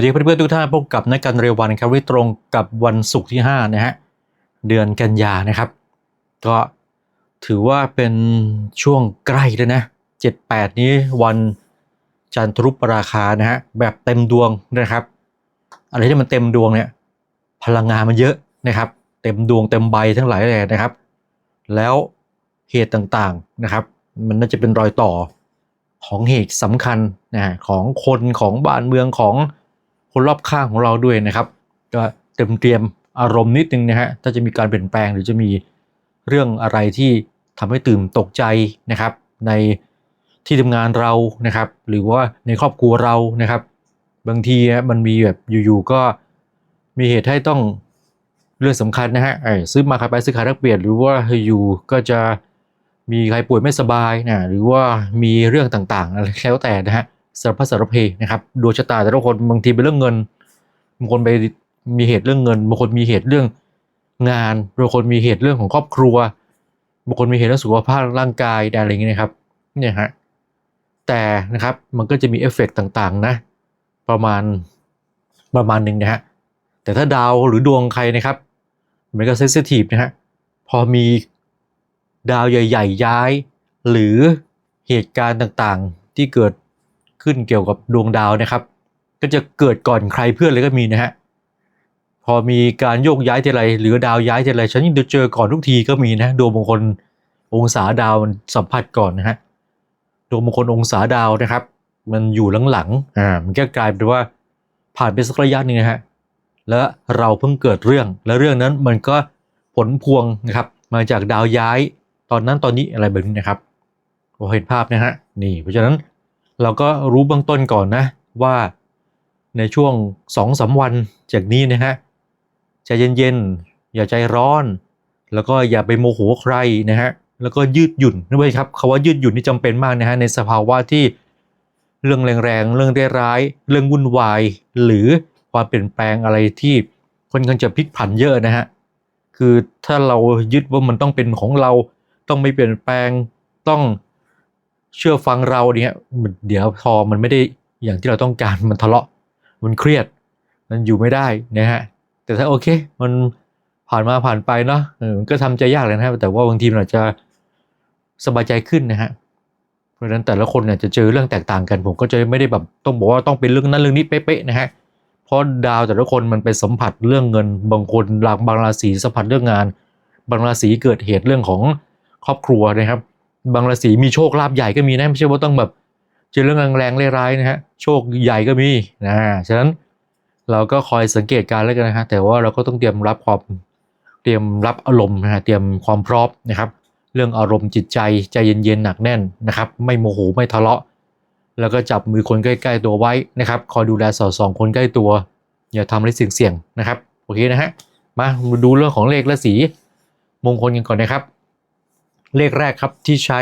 วัสดีเพื่อนๆทุกท่านพบกับนักการเรียววันครับที่ตรงกับวันศุกร์ที่5นะฮะเดือนกันยานะครับ ก็ถือว่าเป็นช่วงใกล้แล้วนะ7-8 นี้วันจันทรุปราคานะฮะแบบเต็มดวงนะครับ อะไรที่มันเต็มดวงเนี่ยพลังงานมันเยอะนะครับ เต็มดวงเต็มใบทั้งหลายแหล่นะครับ แล้วเหตุต่างๆนะครับ มันน่าจะเป็นรอยต่อของเหตุสำคัญนะฮะของคนของบ้านเมืองของ คนรอบข้างของเราด้วยนะครับ ก็เตรียมเตรียมอารมณ์นิดนึงนะฮะถ้าจะมีการเปลี่ยนแปลงหรือจะมีเรื่องอะไรที่ทำให้ตื่นตกใจนะครับ ในที่ทำงานเรานะครับ หรือว่าในครอบครัวเรานะครับ บางทีมันมีแบบอยู่ๆก็มีเหตุให้ต้องเรื่องสำคัญนะฮะซื้อมาขายไปซื้อขายแลกเปลี่ยนหรือว่าอยู่ก็จะมีใครป่วยไม่สบายนะหรือว่ามีเรื่องต่างๆอะไรแล้วแต่นะฮะ สารพัดสารเพนะครับดวงชะตาแต่ละคนบางทีเป็นเรื่องเงินบางคนไปมีเหตุเรื่องเงินบางคนมีเหตุเรื่องงานบางคนมีเหตุเรื่องของครอบครัวบางคนมีเหตุเรื่องสุขภาพร่างกายอะไรอย่างเงี้ยนะครับเนี่ยฮะแต่นะครับมันก็จะมีเอฟเฟกต์ต่างๆนะประมาณประมาณหนึ่งนะฮะแต่ถ้าดาวหรือดวงใครนะครับมันก็เซนซิทีฟนะฮะพอมีดาวใหญ่ ๆ ย้าย หรือเหตุการณ์ต่างๆ ที่เกิด ขึ้นเกี่ยวกับดวงดาวนะครับ ก็จะเกิดก่อนใครเพื่อนเลยก็มีนะฮะพอมีการโยกย้ายทีไรหรือดาวย้ายทีไรฉันยิ่งเจอก่อนทุกทีก็มีนะดวงบางคนองศาดาวมันสัมผัสก่อนนะฮะดวงบางคนองศาดาวนะครับ มันอยู่หลังๆอ่ามันก็กลายเป็นว่าผ่านไปสักระยะหนึงนะฮะแล้วเราเพิ่งเกิดเรื่อง และเรื่องนั้นมันก็ผลพวงนะครับ มาจากดาวย้ายตอนนั้นตอนนี้อะไรแบบนี้นะครับเราเห็นภาพนะฮะนี่เพราะฉะนั้น เราก็รู้เบื้องต้นก่อนนะว่าในช่วงสองสาวันจากนี้นะฮะใจเย็นๆ อย่าใจร้อน แล้วก็อย่าไปโมโหใครนะฮะแล้วก็ยืดหยุ่นด้วยครับคาว่ายืดหยุ่นนี่จำเป็นมากนะฮะในสภาวะที่เรื่องแรงๆ เรื่องร้ายๆเรื่องวุ่นวาย หรือความเปลี่ยนแปลงอะไรที่ค่อนข้างจะพลิกผันเยอะนะฮะคือถ้าเรายึดว่ามันต้องเป็นของเรา ต้องไม่เปลี่ยนแปลงต้อง เชื่อฟังเราเนี่ยเดี๋ยวพอมันไม่ได้อย่างที่เราต้องการมันทะเลาะ มันเครียด มันอยู่ไม่ได้นะฮะแต่ถ้าโอเค มันผ่านมาผ่านไปเนาะมันก็ทำใจยากเลยนะครับแต่ว่าบางทีมันอาจจะสบายใจขึ้นนะฮะเพราะฉะนั้นแต่ละคนเนี่ยจะเจอเรื่องแตกต่างกัน ผมก็จะไม่ได้แบบต้องบอกว่าต้องเป็นเรื่องนั้นเรื่องนี้เป๊ะๆนะฮะเพราะดาวแต่ละคนมันไปสัมผัสเรื่องเงิน บางคนหลักบางราศีสัมผัสเรื่องงาน บางราศีเกิดเหตุเรื่องของครอบครัวนะครับ บางราศีมีโชคลาภใหญ่ก็มีนะไม่ใช่ว่าต้องแบบเจอเรื่องแรงๆร้ายๆนะฮะโชคใหญ่ก็มีนะฉะนั้นเราก็คอยสังเกตการณ์แล้วกันนะฮะแต่ว่าเราก็ต้องเตรียมรับความเตรียมรับอารมณ์นะฮะเตรียมความพร้อมนะครับ เรื่องอารมณ์จิตใจใจเย็นๆหนักแน่นนะครับ ไม่โมโหไม่ทะเลาะ แล้วก็จับมือคนใกล้ ๆ ตัวไว้นะครับคอยดูแลสอดส่องคนใกล้ตัว อย่าทำอะไรเสี่ยงๆนะครับโอเคนะฮะมาดูเรื่องของเลขและสีมงคลกันก่อนนะครับ เลขแรกครับที่ใช้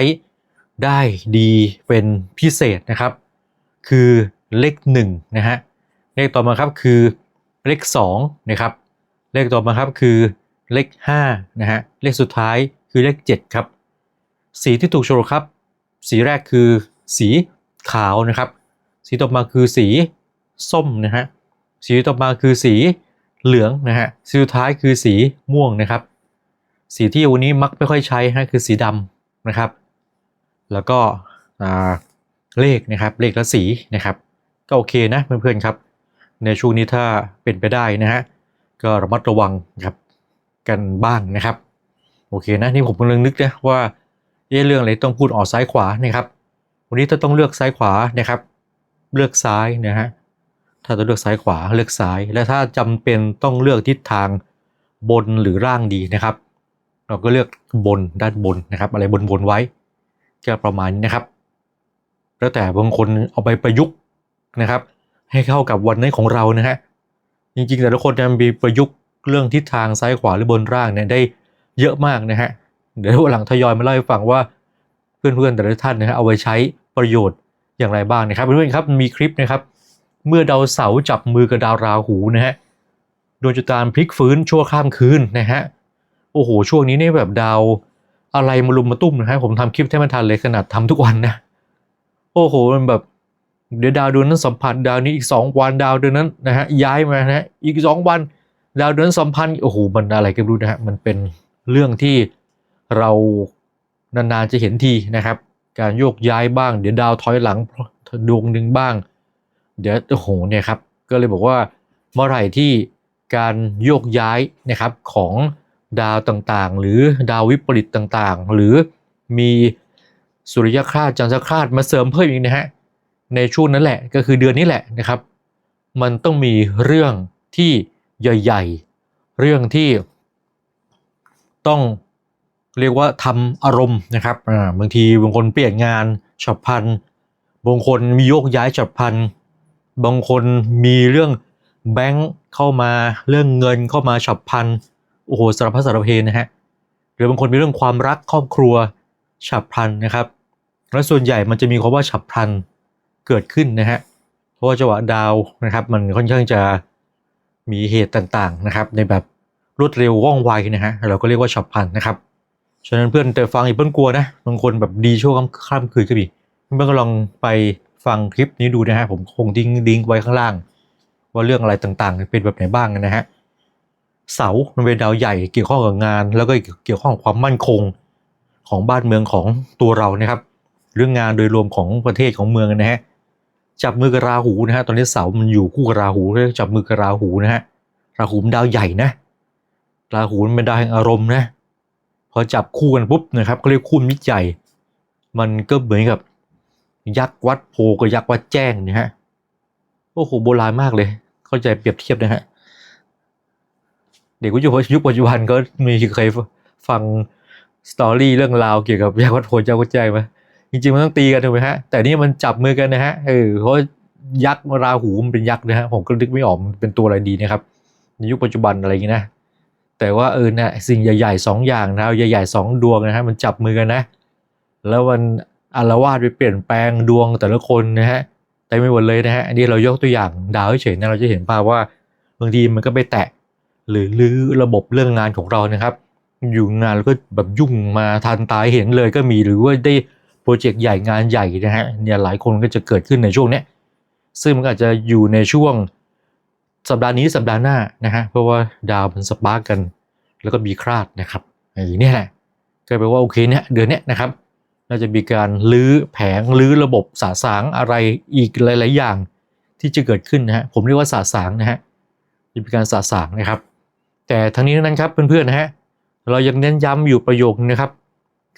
ได้ดีเป็นพิเศษนะครับ คือเลข1นะฮะเลขต่อมาครับคือเลข2นะครับ เลขต่อมาครับคือเลข5นะฮะเลขสุดท้ายคือเลข 7 ครับ สีที่ถูกโชว์ครับ สีแรกคือสีขาวนะครับ สีต่อมาคือสีส้มนะฮะสีต่อมาคือสีเหลืองนะฮะสีสุดท้ายคือสีม่วงนะครับ สีที่วันนี้มักไม่ค่อยใช้ฮะคือสีดำนะครับ แล้วก็เลขนะครับเลขและสีนะครับ ก็โอเคนะเพื่อนๆครับ ในช่วงนี้ถ้าเป็นไปได้นะฮะก็ระมัดระวังครับกันบ้างนะครับ โอเคนะนี่ผมกำลังนึกนะว่าเเรื่องอะไรต้องพูดออกซ้ายขวานะครับ วันนี้ถ้าต้องเลือกซ้ายขวานะครับ เลือกซ้ายนะฮะถ้าต้องเลือกซ้ายขวาเลือกซ้าย และถ้าจำเป็นต้องเลือกทิศทางบนหรือล่างดีนะครับ เราก็เลือกบนด้านบนนะครับ อะไรบนบนไว้ก็ประมาณนี้นะครับ แล้วแต่บางคนเอาไปประยุกต์นะครับ ให้เข้ากับวันนี้ของเรานะฮะจริงๆ แต่ละคนจะมีประยุกต์เรื่องทิศทางซ้ายขวาหรือบนล่างเนี่ยได้เยอะมากนะฮะเดี๋ยวหลังทยอยมาเล่าให้ฟังว่าเพื่อนๆแต่ละท่านนะฮะเอาไว้ใช้ประโยชน์อย่างไรบ้างนะครับเพื่อนๆครับมีคลิปนะครับ เมื่อดาวเสาร์จับมือกับดาวราหูนะฮะดวงจุตานพลิกฟื้นชั่วข้ามคืนนะฮะ โอ้โหช่วงนี้เนี่ยแบบดาวอะไรมาลุมมาตุ้มนะฮะผมทำคลิปแทบไม่ทันเลยขนาดทำทุกวันนะโอ้โหมันแบบเดี๋ยวดาวดวงนั้นสัมพันธ์ดาวนี้อีกสองวันดาวดวงนั้นนะฮะย้ายมานะฮะอีกสองวันดาวดวงนั้นสัมพันธ์โอ้โหมันอะไรก็ไม่รู้นะฮะมันเป็นเรื่องที่เรานานๆจะเห็นทีนะครับ การโยกย้ายบ้าง เดี๋ยวดาวถอยหลังดวงหนึ่งบ้าง เดี๋ยวโอ้โหเนี่ยครับก็เลยบอกว่าเมื่อไหร่ที่การโยกย้ายนะครับของ ดาวต่างๆ หรือดาววิปริตต่างๆ หรือมีสุริยคราสจันทรคราสมาเสริมเพิ่มอีกนะฮะในช่วงนั้นแหละก็คือเดือนนี้แหละนะครับ มันต้องมีเรื่องที่ใหญ่ ๆ เรื่องที่ต้องเรียกว่าทำอารมณ์นะครับอ่าบางทีบางคนเปลี่ยนงานฉับพลันบางคนมีโยกย้ายฉับพลันบางคนมีเรื่องแบงค์เข้ามาเรื่องเงินเข้ามาฉับพลัน โอ้โหสารพัดสารเพนะฮะหรือบางคนมีเรื่องความรักครอบครัวฉับพลันนะครับ และส่วนใหญ่มันจะมีคำว่าฉับพลันเกิดขึ้นนะฮะเพราะว่าจังหวะดาวนะครับ มันค่อนข้างจะมีเหตุต่างๆนะครับ ในแบบรวดเร็วว่องไวนะฮะเราก็เรียกว่าฉับพลันนะครับฉะนั้นเพื่อนแต่ฟังอีกเพื่อนกลัวนะบางคนแบบดีช่วงค่ำคืนก็มีเพื่อนก็ลองไปฟังคลิปนี้ดูนะฮะผมคงทิ้งลิงไว้ข้างล่าง ว่าเรื่องอะไรต่างๆ เป็นแบบไหนบ้างนะฮะ เสามันเป็นดาวใหญ่เกี่ยวข้องกับงาน แล้วก็เกี่ยวข้องความมั่นคงของบ้านเมืองของตัวเรานะครับ เรื่องงานโดยรวมของประเทศของเมืองนะฮะจับมือกับราหูนะฮะตอนนี้เสามันอยู่คู่กับราหูเลยจับมือกับราหูนะฮะราหูมันดาวใหญ่นะราหูมันเป็นดาวแห่งอารมณ์นะพอจับคู่กันปุ๊บนะครับก็เรียกคู่มิตรใหญ่ มันก็เหมือนกับยักษ์วัดโพกับยักษ์วัดแจ้งนะฮะโอ้โหโบราณมากเลย เข้าใจเปรียบเทียบนะฮะ เด็กยุคยุคปัจจุบันก็มีเคยฟังสตอรี่เรื่องราวเกี่ยวกับยักษ์วัดโพยักษ์วัดแจ้งไหมจริงๆมันต้องตีกันถูกไหมฮะ แต่นี่มันจับมือกันนะฮะเออเพราะยักษ์ราหูมันเป็นยักษ์นะฮะผมก็นึกไม่ออกมันเป็นตัวอะไรดีนะครับในยุคปัจจุบันอะไรอย่างนี้นะแต่ว่าเออนะสิ่งใหญ่ๆสองอย่างนะใหญ่ๆสองดวงนะฮะมันจับมือกันนะ แล้วมันอารวาสไปเปลี่ยนแปลงดวงแต่ละคนนะฮะเต็มไปหมดเลยนะฮะอันนี้เรายกตัวอย่างดาวเฉยๆนะเราจะเห็นภาพว่าบางทีมันก็ไปแตะ หรือลื้อระบบเรื่องงานของเรานะครับ อยู่งานแล้วก็แบบยุ่งมาทันตายเห็นเลยก็มีหรือว่าได้โปรเจกต์ใหญ่งานใหญ่นะฮะเนี่ยหลายคนก็จะเกิดขึ้นในช่วงเนี้ยซึ่งมันอาจจะอยู่ในช่วงสัปดาห์นี้สัปดาห์หน้านะฮะเพราะว่าดาวมันสปาร์กกัน แล้วก็มีคราดนะครับไอ้เนี่ยแหละก็แปลว่าโอเคเนี่ยเดือนเนี้ยนะครับน่าจะมีการลื้อแผงลื้อระบบสาสางอะไรอีกหลาย ๆ อย่างที่จะเกิดขึ้นนะฮะผมเรียกว่าสาสางนะฮะจะมีการสาสางนะครับ แต่ทั้งนี้ทั้งนั้นครับเพื่อนๆนะฮะเรายังเน้นย้ำอยู่ประโยคนะครับ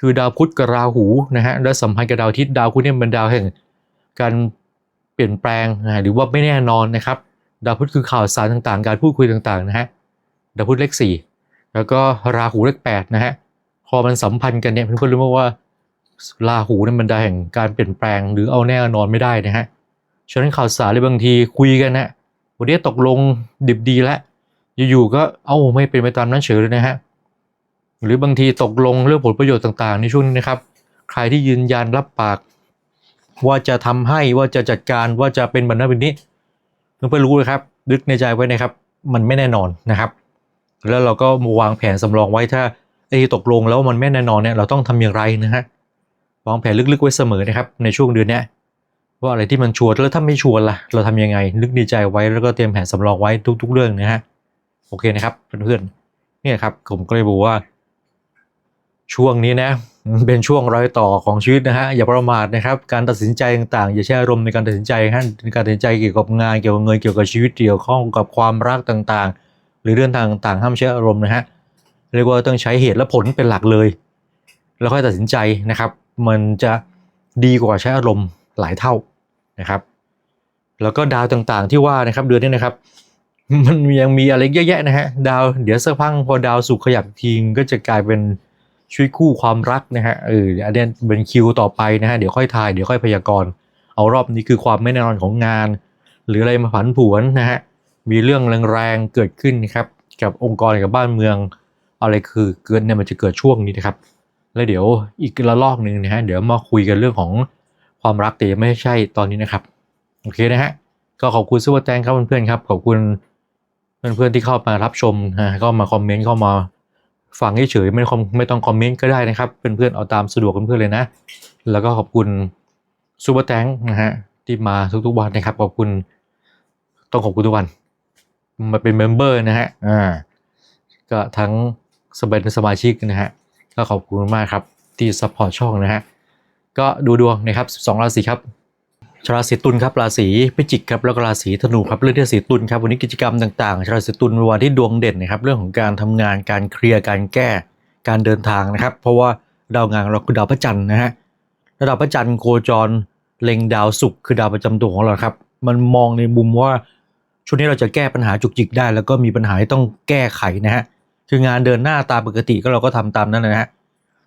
คือดาวพุธกับราหูนะฮะและสัมพันธ์กับดาวอาทิตย์ดาวพุธเนี่ยเป็นดาวแห่งการเปลี่ยนแปลงนะหรือว่าไม่แน่นอนนะครับ ดาวพุธคือข่าวสารต่างๆ การพูดคุยต่างๆนะฮะดาวพุธเลขสี่แล้วก็ราหูเลขแปดนะฮะพอมันสัมพันธ์กันเนี่ยเพื่อนๆรู้ไหมว่าราหูเนี่ยมันได้แห่งการเปลี่ยนแปลงหรือเอาแน่นอนไม่ได้นะฮะฉะนั้นข่าวสารเลยบางทีคุยกันนะวันนี้ตกลงดิบดีแล้ว อยู่ๆก็เอ้าไม่เป็นไปตามนั้นเฉยเลยนะฮะหรือบางทีตกลงเรื่องผลประโยชน์ต่างๆ ในช่วงนี้นะครับ ใครที่ยืนยันรับปาก ว่าจะทำให้ว่าจะจัดการว่าจะเป็นแบบนั้นแบบนี้เพื่อนๆรู้เลยครับนึกในใจไว้นะครับ มันไม่แน่นอนนะครับ แล้วเราก็มาวางแผนสำรองไว้ถ้าไอ้ตกลงแล้วมันไม่แน่นอนเนี่ยเราต้องทำอย่างไรนะฮะวางแผนลึกๆไว้เสมอนะครับ ในช่วงเดือนนี้ว่าอะไรที่มันชัวร์แล้วถ้าไม่ชัวร์ล่ะเราทำยังไงนึกในใจไว้แล้วก็เตรียมแผนสำรองไว้ทุก ๆ เรื่องนะฮะ โอเคนะครับเพื่อนๆเนี่ยครับผมก็เลยบอกว่า ช่วงนี้นะมันเป็นช่วงรอยต่อของชีวิตนะฮะอย่าประมาทนะครับ การตัดสินใจต่างๆ อย่าใช้อารมณ์ในการตัดสินใจฮะในการตัดสินใจเกี่ยวกับงานเกี่ยวกับเงินเกี่ยวกับชีวิตเกี่ยวข้องกับความรักต่างๆ หรือเรื่องต่างๆห้ามใช้อารมณ์นะฮะเรียกว่าต้องใช้เหตุและผลเป็นหลักเลย แล้วค่อยตัดสินใจนะครับ มันจะดีกว่าใช้อารมณ์หลายเท่านะครับ แล้วก็ดาวต่างๆที่ว่านะครับเดือนนี้นะครับ มันยังมีอะไรเยอะแยะนะฮะดาวเดี๋ยวสักพักพอดาวสุขขยับทีงก็จะกลายเป็นชีวิตคู่ความรักนะฮะเอออันนี้เป็นคิวต่อไปนะฮะเดี๋ยวค่อยทายเดี๋ยวค่อยพยากรณ์เอารอบนี้คือความไม่แน่นอนของงาน หรืออะไรมาผันผวนนะฮะมีเรื่องแรงๆเกิดขึ้นครับกับองค์กรกับบ้านเมือง อะไรคือเกิดเนี่ยมันจะเกิดช่วงนี้นะครับ แล้วเดี๋ยวอีกระลอกหนึ่งนะฮะเดี๋ยวมาคุยกันเรื่องของความรักแต่ยังไม่ใช่ตอนนี้นะครับโอเคนะฮะก็ขอบคุณซูเปอร์แตงครับเพื่อนๆครับขอบคุณ เพื่อนๆที่เข้ามารับชมนะฮะก็มาคอมเมนต์เข้ามาฟังเฉยๆไม่ต้องไม่ต้องคอมเมนต์ก็ได้นะครับเพื่อนๆเอาตามสะดวกเพื่อนๆเลยนะ แล้วก็ขอบคุณซูเปอร์แตงนะฮะที่มาทุกๆวันนะครับขอบคุณต้องขอบคุณทุกวัน มาเป็นเมมเบอร์นะฮะอ่าก็ทั้งสเปนสมาชิกนะฮะก็ขอบคุณมากครับที่ซัพพอร์ตช่องนะฮะก็ดูดวงนะครับ 12 ราศีครับ ชาวราศีตุลครับราศีพิจิกครับแล้วก็ราศีธนูครับเรื่องที่ราศีตุลครับวันนี้กิจกรรมต่างๆชาวราศีตุลเป็นวันที่ดวงเด่นนะครับเรื่องของการทำงานการเคลียร์การแก้การเดินทางนะครับ เพราะว่าดาวงานเราคือดาวพระจันทร์นะฮะดาวพระจันทร์โคจรเล็งดาวศุกร์คือดาวประจำตัวของเราครับ มันมองในมุมว่าช่วงนี้เราจะแก้ปัญหาจุกจิกได้ แล้วก็มีปัญหาที่ต้องแก้ไขนะฮะคืองานเดินหน้าตามปกติก็เราก็ทำตามนั้นนะฮะ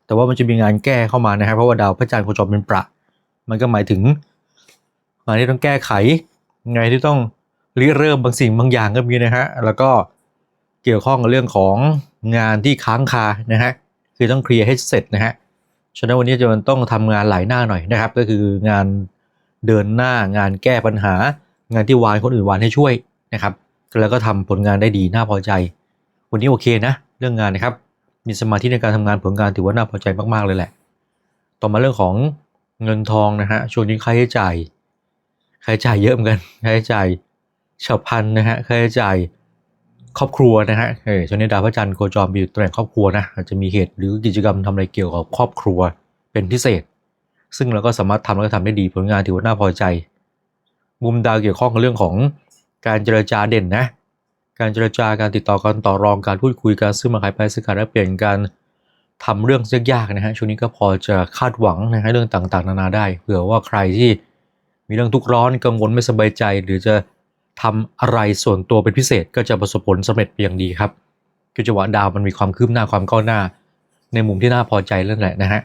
แต่ว่ามันจะมีงานแก้เข้ามานะครับเพราะว่าดาวพระจันทร์โคจรเป็นประ มันก็หมายถึง งานที่ต้องแก้ไข งานที่ต้องริเริ่มบางสิ่งบางอย่างก็มีนะฮะแล้วก็เกี่ยวข้องกับเรื่องของงานที่ค้างคานะฮะคือต้องเคลียร์ให้เสร็จนะฮะฉะนั้นวันนี้จะต้องทำงานหลายหน้าหน่อยนะครับ ก็คืองานเดินหน้างานแก้ปัญหา งานที่วานคนอื่นวานให้ช่วยนะครับแล้วก็ทำผลงานได้ดีน่าพอใจ วันนี้โอเคนะ เรื่องงานนะครับ มีสมาธิในการทำงานผลงานถือว่าน่าพอใจมากๆเลยแหละ ต่อมาเรื่องของเงินทองนะฮะช่วงนี้ค่าใช้จ่าย ค่าใช้จ่ายเยอะเหมือนกันค่าใช้จ่ายฉับพันนะฮะค่าใช้จ่ายครอบครัวนะฮะเออช่วงนี้ดาวพระจันทร์โคจรอยู่ตำแหน่งครอบครัวนะอาจจะมีเหตุหรือกิจกรรมทำอะไรเกี่ยวกับครอบครัวเป็นพิเศษ ซึ่งเราก็สามารถทำแล้วก็ทำได้ดีผลงานถือว่าน่าพอใจ มุมดาวเกี่ยวข้องกับเรื่องของการเจรจาเด่นนะการเจรจาการติดต่อการต่อรองการพูดคุยการซื้อมาขายไปซื้อขายแลกเปลี่ยนการทำเรื่องยากๆนะฮะช่วงนี้ก็พอจะคาดหวังนะฮะเรื่องต่างๆ นานาได้เผื่อว่าใครที่ มีเรื่องทุกข์ร้อนกังวลไม่สบายใจ หรือจะทำอะไรส่วนตัวเป็นพิเศษก็จะประสบผลสำเร็จเป็นอย่างดีครับคือจังหวะดาวมันมีความคืบหน้าความก้าวหน้า ในมุมที่น่าพอใจเรื่องแหละนะฮะ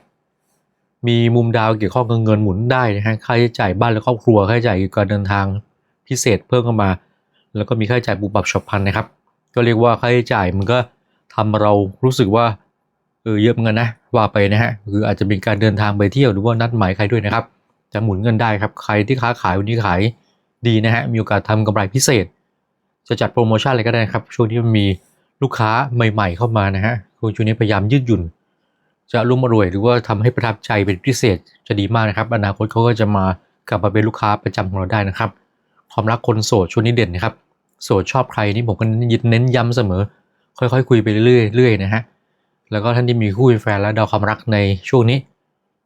มีมุมดาวเกี่ยวข้องกับเงินหมุนได้นะฮะค่าใช้จ่ายบ้านและครอบครัวค่าใช้จ่ายการเดินทางพิเศษเพิ่มเข้ามา แล้วก็มีค่าใช้จ่ายบุปรับฉับพลันนะครับ ก็เรียกว่าค่าใช้จ่ายมันก็ทำเรารู้สึกว่าเออเยอะเหมือนกันนะว่าไปนะฮะคืออาจจะเป็นการเดินทางไปเที่ยวหรือว่านัดหมายใครด้วยนะครับ จะหมุนเงินได้ครับ ใครที่ค้าขายวันนี้ขายดีนะฮะ มีโอกาสทำกำไรพิเศษ จะจัดโปรโมชั่นอะไรก็ได้ครับ ช่วงที่มันมีลูกค้าใหม่ ๆ เข้ามานะฮะคุณช่วงนี้พยายามยืดหยุ่น จะรุ่มรวยหรือว่าทำให้ประทับใจเป็นพิเศษจะดีมากนะครับ อนาคตเขาก็จะมากลับมาเป็นลูกค้าประจำของเราได้นะครับ ความรักคนโสดช่วงนี้เด่นนะครับ โสดชอบใครนี่ผมก็เน้นย้ำเสมอ ค่อยๆ คุยไปเรื่อยๆนะฮะ แล้วก็ท่านที่มีคู่แฟนแล้วดาวความรักในช่วงนี้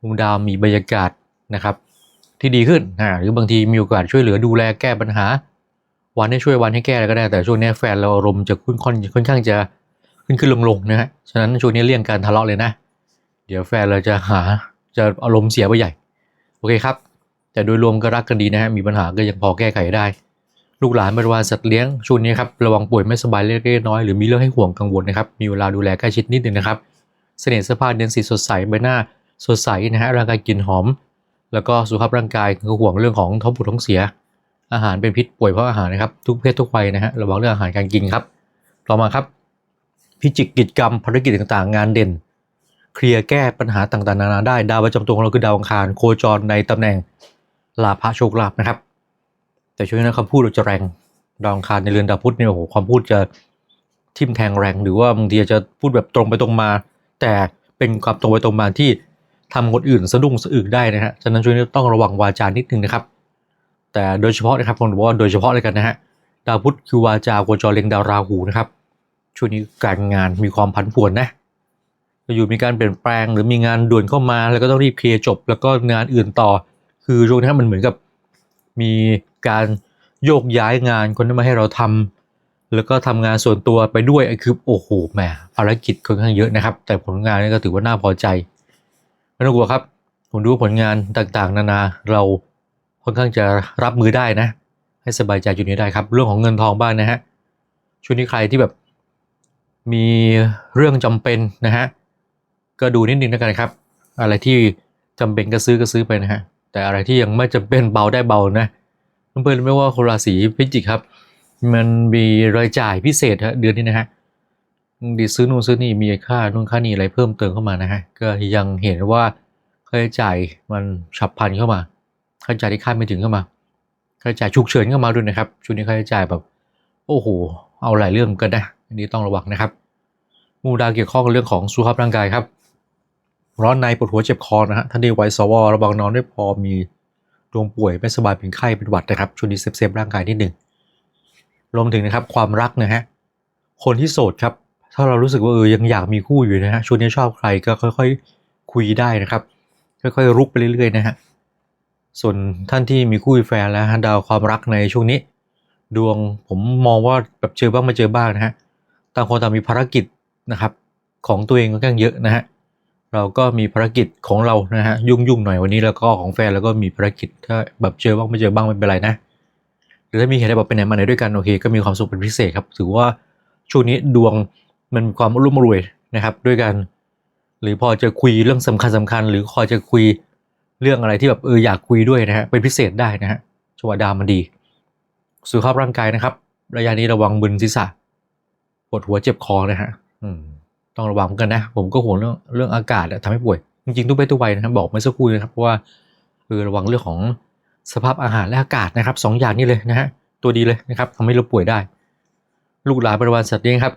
มุมดาวมีบรรยากาศนะครับ ที่ดีขึ้นอ่าหรือบางทีมีโอกาสช่วยเหลือดูแลแก้ปัญหา วันให้ช่วยวันให้แก้อะไรก็ได้แต่ช่วงนี้แฟนเราอารมณ์จะค่อนข้างค่อนข้างจะขึ้นขึ้นลงลงๆนะฮะฉะนั้นช่วงนี้เลี่ยงการทะเลาะเลยนะ เดี๋ยวแฟนเราจะหาจะอารมณ์เสียไปใหญ่ โอเคครับ แต่โดยรวมก็รักกันดีนะฮะมีปัญหาก็ยังพอแก้ไขได้ ลูกหลานบริวารสัตว์เลี้ยงช่วงนี้ครับระวังป่วยไม่สบายเล็กน้อยหรือมีเรื่องให้ห่วงกังวลนะครับมีเวลาดูแลใกล้ชิดนิดนึงนะครับเสน่ห์สื้อผ้าเด่นสีสดใสใบหน้าสดใสนะฮะร่างกายกลิ่นหอม แล้วก็สุขภาพร่างกายคือห่วงเรื่องของท้องผูกท้องเสีย อาหารเป็นพิษป่วยเพราะอาหารนะครับ ทุกเพศทุกวัยนะฮะระวังเรื่องอาหารการกินครับต่อมาครับ พิจิกกิจกรรมภารกิจต่างๆ งานเด่น เคลียร์แก้ปัญหาต่างๆ นานาได้ดาวประจำตัวของเราคือดาวอังคารโคจรในตำแหน่งลาภะโชคลาภนะครับ แต่ช่วงนั้คำพูดเราจะแรงดาวอังคารในเรือนดาวพุธเนี่ยโอ้โหความพูดจะทิ่มแทงแรง หรือว่าบางทีจะพูดแบบตรงไปตรงมา แต่เป็นความตรงไปตรงมาที่ ทำคนอื่นสะดุ้งสะอึกได้นะฮะ ฉะนั้นช่วงนี้ต้องระวังวาจานิดนึงนะครับ แต่โดยเฉพาะนะครับผมบอกว่าโดยเฉพาะเลยกันนะฮะ ดาวพุธคือวาจาโคจรเล็งดาวราหูนะครับ ช่วงนี้การงานมีความผันผวนนะ อยู่มีการเปลี่ยนแปลงหรือมีงานด่วนเข้ามา แล้วก็ต้องรีบเคลียร์จบ แล้วก็งานอื่นต่อ คือช่วงนี้มันเหมือนกับมีการโยกย้ายงานคนที่มาให้เราทำแล้วก็ทำงานส่วนตัวไปด้วยคือโอ้โหแหมภารกิจค่อนข้างเยอะนะครับ แต่ผลงานนี่ก็ถือว่าน่าพอใจ ไม่ต้องกลัวครับ ผมดูผลงานต่างๆ นานาเราค่อนข้างจะรับมือได้นะ ให้สบายใจจุดนี้ได้ครับ เรื่องของเงินทองบ้างนะฮะช่วงนี้ใครที่แบบมีเรื่องจำเป็นนะฮะก็ดูนิดนึงแล้วกันครับ อะไรที่จำเป็นก็ซื้อก็ซื้อไปนะฮะแต่อะไรที่ยังไม่จำเป็นเบาได้เบานะเพื่อนๆไม่ว่าคนราศีพิจิกครับ มันมีรายจ่ายพิเศษฮะเดือนนี้นะฮะ ดีซื้อนู่นซื้อนี่มีค่านู่นค่านี่อะไรเพิ่มเติมเข้ามานะฮะก็ยังเห็นว่าค่าใช้จ่ายมันฉับพลันเข้ามาค่าใช้จ่ายที่คาดไม่ถึงเข้ามาค่าใช้จ่ายฉุกเฉินเข้ามาด้วยนะครับช่วงนี้ค่าใช้จ่ายแบบโอ้โหเอาหลายเรื่องกันนะอันนี้ต้องระวังนะครับมูดาเกี่ยวข้องกับเรื่องของสุขภาพร่างกายครับ ร้อนในปวดหัวเจ็บคอนะฮะท่านที่ไวสวระวังนอนไม่พอมีดวงป่วยไม่สบายเป็นไข้เป็นหวัดนะครับช่วงนี้เซฟเซฟร่างกายนิดหนึ่งรวมถึงนะครับความรักนะฮะคนที่โสดครับ ถ้าเรารู้สึกว่าเออยังอยากมีคู่อยู่นะฮะช่วงนี้ชอบใครก็ค่อย ๆ คุยได้นะครับ ค่อยๆรุกไปเรื่อยๆนะฮะส่วนท่านที่มีคู่แฟนแล้วฮะดาวความรักในช่วงนี้ ดวงผมมองว่าแบบเจอบ้างไม่เจอบ้างนะฮะต่างคนต่างมีภารกิจนะครับของตัวเองก็ค่อนข้างเยอะนะฮะเราก็มีภารกิจของเรานะฮะยุ่งๆหน่อยวันนี้แล้วก็ของแฟนแล้วก็มีภารกิจถ้าแบบเจอบ้างไม่เจอบ้างไม่เป็นไรนะหรือถ้ามีเหตุอะไรแบบไปไหนมาไหนด้วยกันโอเค ก็มีความสุขเป็นพิเศษครับ ถือว่าช่วงนี้ดวง มันมีความรุ่มรวยนะครับด้วยกัน หรือพอจะคุยเรื่องสำคัญสคัญๆหรือพอจะคุยเรื่องอะไรที่แบบเอออยากคุยด้วยนะฮะเป็นพิเศษได้นะฮะจังหวะดาวมันดี สุขภาพร่างกายนะครับ ระยะนี้ระวังมึนศีรษะปวดหัวเจ็บคอนะฮะอืมต้องระวังกันนะ ผมก็ห่วงเรื่องเรื่องอากาศอะทำให้ป่วย จริงๆทุกเพศทุกวัยนะครับบอกเมื่อสักครู่นะครับเพราะว่าคือระวังเรื่องของสภาพอาหารและอากาศนะครับสองอย่างนี้เลยนะฮะตัวดีเลยนะครับทำให้เราป่วยได้ ลูกหลานบริวารสัตว์เลี้ยงครับ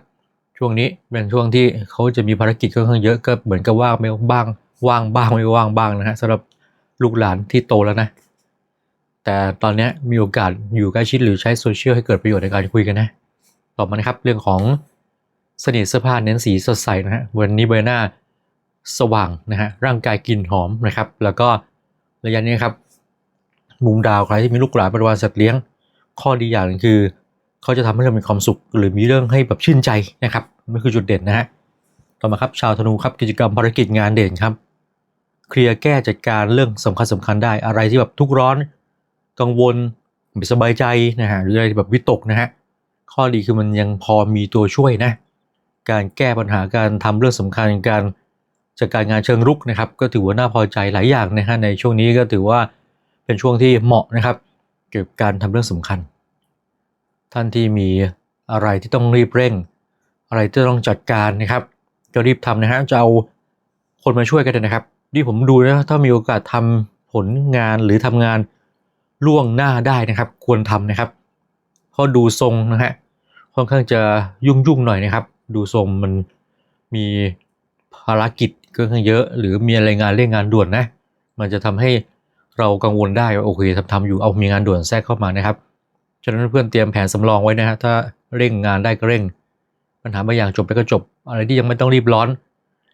ช่วงนี้เป็นช่วงที่เขาจะมีภารกิจค่อนข้างเยอะก็เหมือนกับว่างไม่บ้างว่างบ้างไม่ว่างบ้างนะฮะสำหรับลูกหลานที่โตแล้วนะ แต่ตอนนี้มีโอกาสอยู่ใกล้ชิดหรือใช้โซเชียลให้เกิดประโยชน์ในการคุยกันนะ ต่อมานะครับเรื่องของเสน่ห์เสื้อผ้าเน้นสีสดใสนะฮะวันนี้เบหน้าสว่างนะฮะร่างกายกลิ่นหอมนะครับ แล้วก็ระยะนี้ครับ มุมดาวใครที่มีลูกหลานบริวารสัตว์เลี้ยง ข้อดีอย่างหนึ่งคือ เขาจะทำให้เรามีความสุขหรือมีเรื่องให้แบบชื่นใจนะครับ นั่นคือจุดเด่นนะฮะต่อมาครับชาวธนูครับกิจกรรมภารกิจงานเด่นครับ เคลียร์แก้จัดการเรื่องสำคัญสำคัญได้อะไรที่แบบทุกข์ร้อน กังวลไม่สบายใจนะฮะหรืออะไรแบบวิตกนะฮะข้อดีคือมันยังพอมีตัวช่วยนะ การแก้ปัญหาการทำเรื่องสำคัญการจัดการงานเชิงรุกนะครับ ก็ถือว่าน่าพอใจหลายอย่างนะฮะในช่วงนี้ก็ถือว่าเป็นช่วงที่เหมาะนะครับ เกี่ยวกับการทำเรื่องสำคัญ ท่านที่มีอะไรที่ต้องรีบเร่ง อะไรที่ต้องจัดการนะครับก็รีบทำนะฮะจะเอาคนมาช่วยกันนะครับที่ผมดูนะถ้ามีโอกาสทำผลงานหรือทำงานล่วงหน้าได้นะครับ ควรทำนะครับเพราะดูทรงนะฮะค่อนข้างจะยุ่งยุ่งๆหน่อยนะครับ ดูทรงมันมีภารกิจก็ค่อนข้างเยอะ หรือมีอะไรงานเร่งงานด่วนนะ มันจะทำให้เรากังวลได้ว่าโอเคทำทำอยู่เอามีงานด่วนแทรกเข้ามานะครับ ฉะนั้นเพื่อนเตรียมแผนสำรองไว้นะฮะถ้าเร่งงานได้ก็เร่ง ปัญหาบางอย่างจบไปก็จบ อะไรที่ยังไม่ต้องรีบร้อน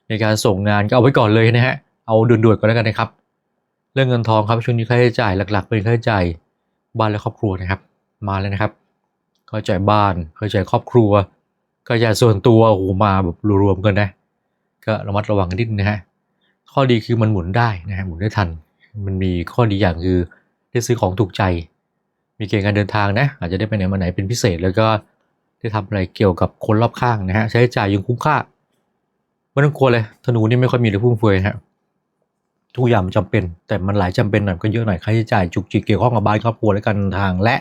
ในการส่งงานก็เอาไว้ก่อนเลยนะฮะ เอาด่วนๆก่อนแล้วกันนะครับ เรื่องเงินทองครับช่วงนี้ค่าใช้จ่ายหลัก ๆ เป็นค่าใช้จ่ายบ้านและครอบครัวนะครับ มาแล้วนะครับค่าใช้จ่ายบ้านค่าใช้จ่ายครอบครัวค่าใช้จ่ายส่วนตัวโอ้โหมาแบบรวมๆกันนะ ก็ระมัดระวังกันนิดนึงนะฮะข้อดีคือมันหมุนได้นะฮะหมุนได้ทัน มันมีข้อดีอย่างคือได้ซื้อของถูกใจ มีเกณฑ์การเดินทางนะ อาจจะได้ไปไหนมาไหนเป็นพิเศษแล้วก็ ได้ทำอะไรเกี่ยวกับคนรอบข้างนะฮะใช้จ่ายยังคุ้มค่าไม่ต้องกลัวเลยธนูนี่ไม่ค่อยมีหรือฟุ่มเฟือยฮะทุกอย่างมันจำเป็น แต่มันหลายจำเป็นหน่อยก็เยอะหน่อยค่าใช้จ่ายจุกจิกเกี่ยวข้องกับบ้านครอบครัวและการเดินทางและ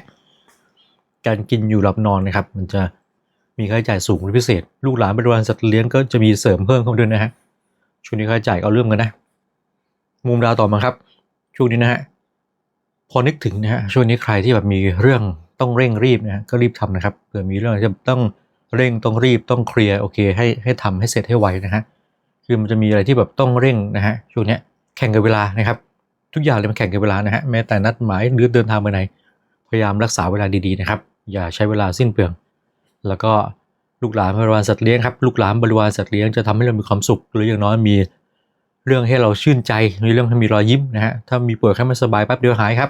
การกินอยู่หลับนอนนะครับ มันจะมีค่าใช้จ่ายสูงเป็นพิเศษ ลูกหลานบริวารสัตว์เลี้ยงก็จะมีเสริมเพิ่มเข้ามาด้วยนะฮะช่วงนี้ค่าใช้จ่ายเอาเริ่มกันนะ มุมดาวต่อมาครับ ช่วงนี้นะฮะพอนึกถึงนะฮะช่วงนี้ใครที่แบบมีเรื่อง ต้องเร่งรีบนะฮะก็รีบทำนะครับเผื่อมีเรื่องที่ต้องเร่งต้องรีบต้องเคลียร์โอเคให้ให้ทำให้เสร็จให้ไวนะฮะคือมันจะมีอะไรที่แบบต้องเร่งนะฮะช่วงเนี้ยแข่งกับเวลานะครับ ทุกอย่างเลยมันแข่งกับเวลานะฮะแม้แต่นัดหมายหรือเดินทางไปไหนพยายามรักษาเวลาดีๆนะครับ อย่าใช้เวลาสิ้นเปลือง แล้วก็ลูกหลานบริวารสัตว์เลี้ยงครับลูกหลานบริวารสัตว์เลี้ยงจะทำให้เรามีความสุข หรืออย่างน้อยมีเรื่องให้เราชื่นใจมีเรื่องให้มีรอยยิ้มนะฮะถ้ามีป่วยแค่ไม่สบายแป๊บเดียวหายครับ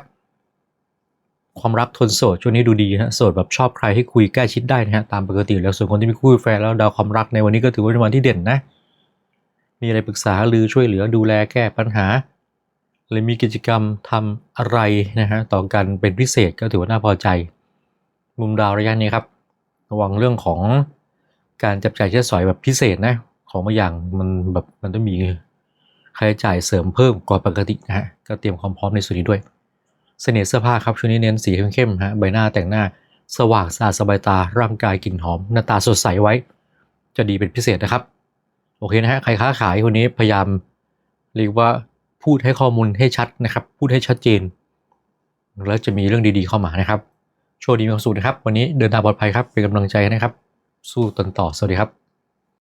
ความรักทนโสดช่วงนี้ดูดีนะโสดแบบชอบใครให้คุยใกล้ชิดได้นะฮะตามปกติแล้วส่วนคนที่มีคู่แฟนแล้วดาวความรักในวันนี้ก็ถือว่าเป็นวันที่เด่นนะ มีอะไรปรึกษาหรือช่วยเหลือดูแลแก้ปัญหาหรือมีกิจกรรมทำอะไรนะฮะต่อกันเป็นพิเศษก็ถือว่าน่าพอใจ มุมดาวระยะนี้ครับ ระวังเรื่องของการจับจ่ายใช้สอยแบบพิเศษนะของบางอย่างมันแบบมันต้องมีค่าใช้จ่ายเสริมเพิ่มกว่าปกตินะฮะก็เตรียมความพร้อมในส่วนนี้ด้วย เสน่ห์เสื้อผ้าครับช่วงนี้เน้นสีเข้มๆฮะใบหน้าแต่งหน้าสว่างสะอาดสบายตาร่างกายกลิ่นหอม หน้าตาสดใสไว้ จะดีเป็นพิเศษนะครับ โอเคนะฮะใครค้าขายคนนี้พยายามเรียกว่าพูดให้ข้อมูลให้ชัดนะครับ พูดให้ชัดเจน แล้วจะมีเรื่องดีๆเข้ามานะครับโชคดีมีความสุขนะครับ วันนี้เดินทางปลอดภัยครับเป็นกำลังใจนะครับ สู้ตนต่อสวัสดีครับ